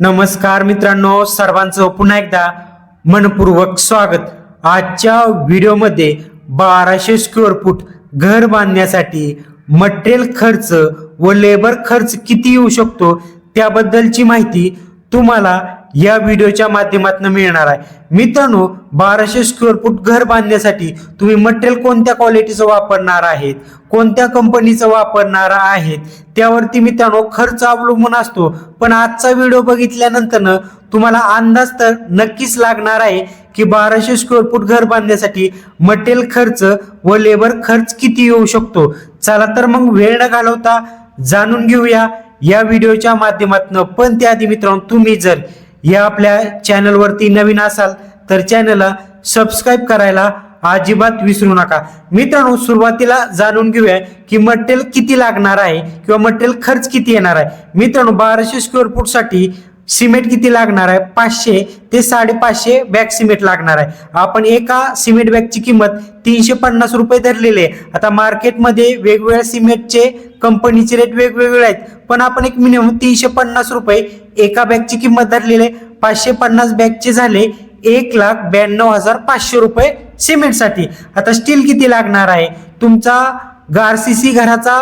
नमस्कार मित्रांनो सर्वांचं पुन्हा एकदा मनपूर्वक स्वागत. आजच्या व्हिडिओमध्ये बाराशे स्क्वेअर फूट घर बांधण्यासाठी मटेरियल खर्च व लेबर खर्च किती येऊ शकतो त्याबद्दलची माहिती तुम्हाला या व्हिडिओच्या माध्यमातून मिळणार आहे. मित्रांनो बाराशे स्क्वेअर फूट घर बांधण्यासाठी तुम्ही मटेरियल कोणत्या क्वालिटीचं वापरणार आहेत? कोणत्या कंपनीचं वापरणार आहेत? त्यावरती मित्रांनो खर्च अवलंबून असतो. पण आजचा व्हिडिओ बघितल्यानंतर तुम्हाला अंदाज तर नक्कीच लागणार आहे की बाराशे स्क्वेअर फूट घर बांधण्यासाठी मटेरियल खर्च व लेबर खर्च किती येऊ शकतो. चला तर मग वेळ न घालवता जाणून घेऊया या व्हिडिओच्या माध्यमातून. पण त्याआधी मित्रांनो तुम्ही जर या आपल्या चॅनलवरती नवीन असाल तर चॅनलला सबस्क्राईब करायला अजिबात विसरू नका. मित्रांनो सुरुवातीला जाणून घेऊया की मटेरियल किती लागणार आहे किंवा मटेरियल खर्च किती येणार आहे. मित्रांनो बाराशे स्क्वेअर फूटसाठी सिमेंट किती लागणार आहे? पाचशे ते साडेपाचशे बॅग सिमेंट लागणार आहे. आपण एका सिमेंट बॅगची किंमत तीनशे पन्नास रुपये धरलेली आहे. आता मार्केटमध्ये वेगवेगळ्या सिमेंटचे कंपनीचे रेट वेगवेगळे आहेत. पण आपण एक मिनिमम तीनशे पन्नास रुपये एका बॅगची किंमत धरलेली आहे. पाचशे पन्नास बॅगचे झाले एक लाख ब्याण्णव हजार पाचशे रुपये सिमेंटसाठी. आता स्टील किती लागणार आहे? तुमचा गारसीसी घराचा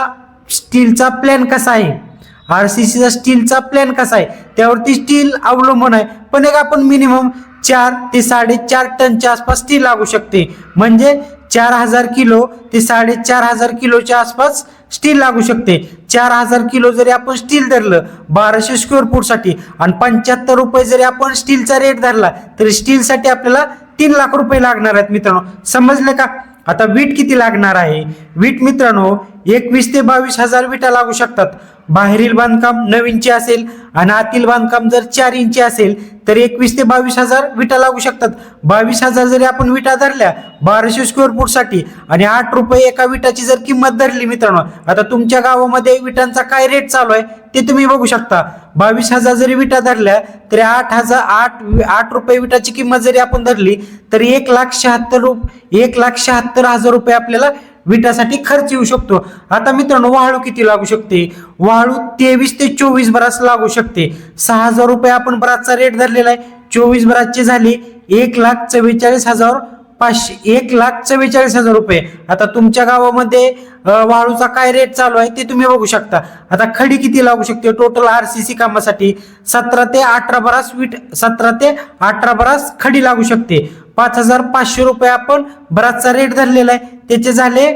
स्टीलचा प्लॅन कसा आहे? आर सी सीचा स्टीलचा प्लॅन कसा आहे? त्यावरती स्टील अवलंबून आहे. पण एक आपण मिनिमम चार ते साडेचार टनच्या आसपास स्टील लागू शकते. म्हणजे चार हजार किलो ते साडेचार हजार किलोच्या आसपास स्टील लागू शकते. चार हजार किलो जरी आपण स्टील धरलं बाराशे स्क्वेअर फूटसाठी आणि पंच्याहत्तर रुपये जरी आपण स्टीलचा रेट धरला तरी स्टीलसाठी आपल्याला तीन लाख रुपये लागणार आहेत मित्रांनो. समजले का? आता वीट किती लागणार आहे? वीट मित्रांनो एकवीस ते बावीस हजार विटा लागू शकतात. बाहेरील बांधकाम नवीनचे असेल आणि आतील बांधकाम जर चार इंची असेल तर एकवीस ते बावीस हजार विटा लागू शकतात. बावीस हजार जरी आपण विटा धरल्या बाराशे स्क्वेअर फूटसाठी आणि आठ रुपये एका विटाची जर किंमत धरली मित्रांनो आता तुमच्या गावामध्ये विटांचा काय रेट चालू आहे ते तुम्ही बघू शकता. बावीस हजार जरी विटा धरल्या तरी आठ हजार आठ आठ रुपये विटाची किंमत जरी आपण धरली तर एक लाख शहात्तर रुप एक लाख शहात्तर हजार रुपये आपल्याला विटासाठी खर्च येऊ शकतो. आता मित्रांनो वाळू किती लागू शकते? वाळू तेवीस ते चोवीस बरास लागू शकते. सहा हजार रुपये आपण बराचचा रेट धरलेला आहे. चोवीस बराचचे झाले एक लाख चव्वेचाळीस हजार पाचशे एक लाख चव्वेचाळीस हजार रुपये. आता तुमच्या गावामध्ये वाळूचा काय रेट चालू आहे ते तुम्ही बघू शकता. आता खडी किती लागू शकते? टोटल आर सी सी कामासाठी सतरा ते अठरा बरास वीट सतरा ते अठरा बरास खडी लागू शकते. पाच हजार पाचशे रुपये आपण बराचसा रेट धरलेला आहे. त्याचे झाले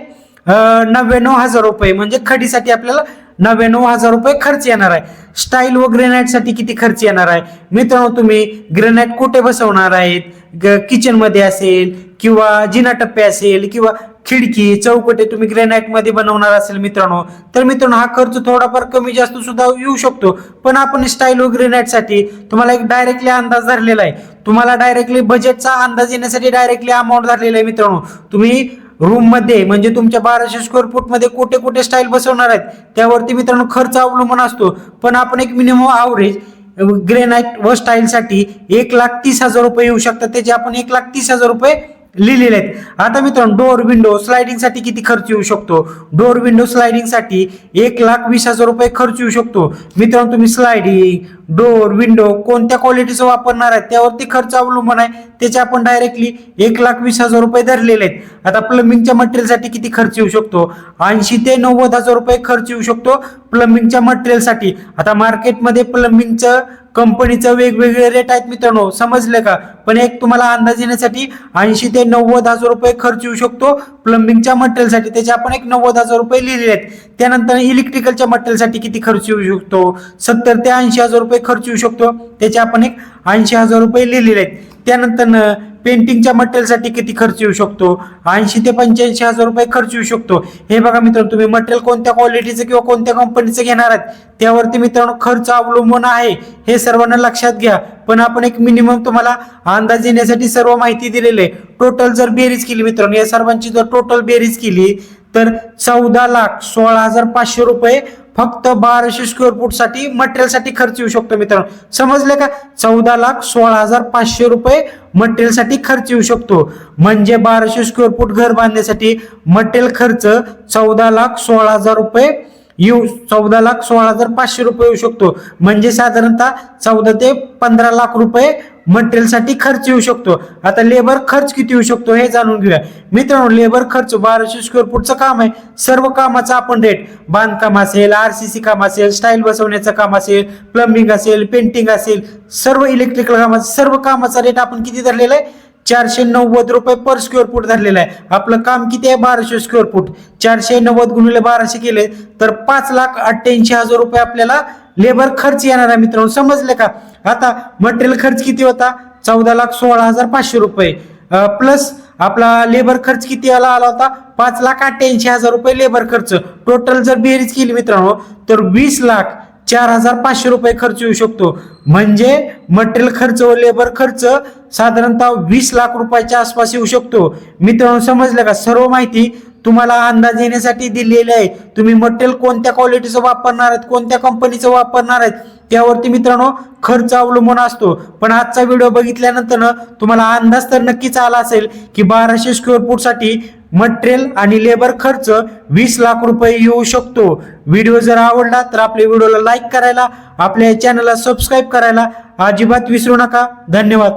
नव्याण्णव हजार रुपये. म्हणजे खडीसाठी आपल्याला नव्याण्णव हजार रुपये खर्च येणार आहे. स्टाईल व ग्रेनाईटसाठी किती खर्च येणार आहे? मित्रांनो तुम्ही ग्रेनाईट कुठे बसवणार आहेत? किचनमध्ये असेल किंवा जिना टप्पे असेल किंवा खिडकी चौकटे तुम्ही ग्रेनाईटमध्ये बनवणार असेल मित्रांनो तर मित्रांनो हा खर्च थोडाफार कमी जास्त सुद्धा येऊ शकतो. पण आपण स्टाईल व ग्रेनाईटसाठी तुम्हाला एक डायरेक्टली अंदाज धरलेला आहे. तुम्हाला डायरेक्टली बजेटचा अंदाज येण्यासाठी डायरेक्टली अमाऊंट धरलेला आहे मित्रांनो. तुम्ही रूममध्ये म्हणजे तुमच्या बाराशे स्क्वेअर फूटमध्ये कुठे कुठे स्टाईल बसवणार आहेत त्यावरती मित्रांनो खर्च अवलंबून असतो. पण आपण एक मिनिमम आवरेज ग्रेनाईट व स्टाईलसाठी एक लाख तीस हजार रुपये येऊ शकतात. त्याचे आपण एक लाख तीस हजार रुपये लिहिलेले आहेत. आता मित्रांनो डोअर विंडो स्लायडिंगसाठी किती खर्च येऊ शकतो? डोअर विंडो स्लायडिंगसाठी एक लाख वीस हजार रुपये खर्च येऊ शकतो. मित्रांनो तुम्ही स्लायडिंग डोअर विंडो कोणत्या क्वालिटीचं वापरणार आहे त्यावरती खर्च अवलंबून आहे. त्याचे आपण डायरेक्टली एक लाख वीस हजार रुपये धरलेले आहेत. आता प्लंबिंगच्या मटेरियलसाठी किती खर्च येऊ शकतो? ऐंशी ते नव्वद हजार रुपये खर्च येऊ शकतो प्लंबिंगच्या मटेरियलसाठी आता मार्केटमध्ये प्लंबिंगचं कंपनीचं वेगवेगळे रेट आहेत मित्रांनो समजलं का? पण एक तुम्हाला अंदाज येण्यासाठी ऐंशी ते नव्वद हजार रुपये खर्च येऊ शकतो प्लंबिंगच्या मटेरियलसाठी त्याचे आपण एक नव्वद हजार रुपये लिहिलेले आहेत. त्यानंतर इलेक्ट्रिकलच्या मटेरियलसाठी किती खर्च येऊ शकतो? सत्तर ते ऐंशी हजार रुपये खर्च येऊ शकतो. त्याचे आपण एक ऐंशी हजार रुपये लिहिलेले आहेत. त्यानंतर पेंटिंगच्या मटेरियलसाठी किती खर्च येऊ शकतो? ऐंशी ते पंच्याऐंशी हजार रुपये खर्च येऊ शकतो. हे बघा मित्रांनो तुम्ही मटेरियल कोणत्या क्वालिटीचं किंवा कोणत्या कंपनीचं घेणार आहात त्यावरती मित्रांनो खर्च अवलंबून आहे. हे सर्वांना लक्षात घ्या. पण आपण एक मिनिमम तुम्हाला अंदाज येण्यासाठी सर्व माहिती दिलेली आहे. टोटल जर बेरीज केली मित्रांनो या सर्वांची जर टोटल बेरीज केली तर चौदा लाख सोळा हजार पाचशे रुपये फक्त बाराशे स्क्वेअर फूटसाठी मटेरियलसाठी खर्च येऊ शकतो मित्रांनो. समजले का? चौदा लाख सोळा हजार पाचशे रुपये मटेरियलसाठी खर्च येऊ शकतो. म्हणजे बाराशे स्क्वेअर फूट घर बांधण्यासाठी मटेरियल खर्च चौदा लाख सोळा हजार रुपये येऊ चौदा लाख सोळा हजार पाचशे रुपये येऊ शकतो. म्हणजे साधारणतः चौदा ते पंधरा लाख रुपये मटेरियलसाठी खर्च येऊ शकतो. आता लेबर खर्च किती येऊ शकतो हे जाणून घेऊया. मित्रांनो लेबर खर्च बाराशे स्क्वेअर फूटचं काम आहे. सर्व कामाचा आपण रेट बांधकाम असेल आरसीसी काम असेल स्टाईल बसवण्याचं काम असेल प्लंबिंग असेल पेंटिंग असेल सर्व इलेक्ट्रिकल काम सर्व कामाचा रेट आपण किती धरलेला आहे? चारशे नव्वद रुपये पर स्क्वेअर फूट धरलेला आहे. आपलं काम किती आहे? बाराशे स्क्वेअर फूट चारशे नव्वद गुणिले बाराशे केले तर पाच लाख अठ्ठ्याऐंशी हजार रुपये आपल्याला लेबर खर्च येणार आहे मित्रांनो समजले का? आता मटेरियल खर्च किती होता? चौदा लाख सोळा हजार पाचशे रुपये. प्लस आपला लेबर खर्च किती आला आला होता? पाच लाख अठ्ठ्याऐंशी हजार रुपये लेबर खर्च. टोटल जर बेरीज केली मित्रांनो तर वीस लाख चार हजार पाचशे रुपये खर्च येऊ शकतो. म्हणजे मटेरियल खर्च व लेबर खर्च साधारणतः वीस लाख रुपयाच्या आसपास येऊ शकतो. मित्रांनो समजलं का? सर्व माहिती तुम्हाला अंदाज येण्यासाठी दिलेले आहे. तुम्ही मटेरियल कोणत्या क्वालिटीचं वापरणार आहेत कोणत्या कंपनीचं वापरणार आहेत त्यावरती मित्रांनो खर्च अवलंबून असतो. पण आजचा व्हिडिओ बघितल्यानंतर तुम्हाला अंदाज तर नक्कीच आला असेल की बाराशे स्क्वेअर फूटसाठी मटेरियल आणि लेबर खर्च वीस लाख रुपये येऊ शकतो. व्हिडिओ जर आवडला तर आपल्या व्हिडिओला लाईक करायला आपल्या चॅनलला सबस्क्राईब करायला अजिबात विसरू नका. धन्यवाद.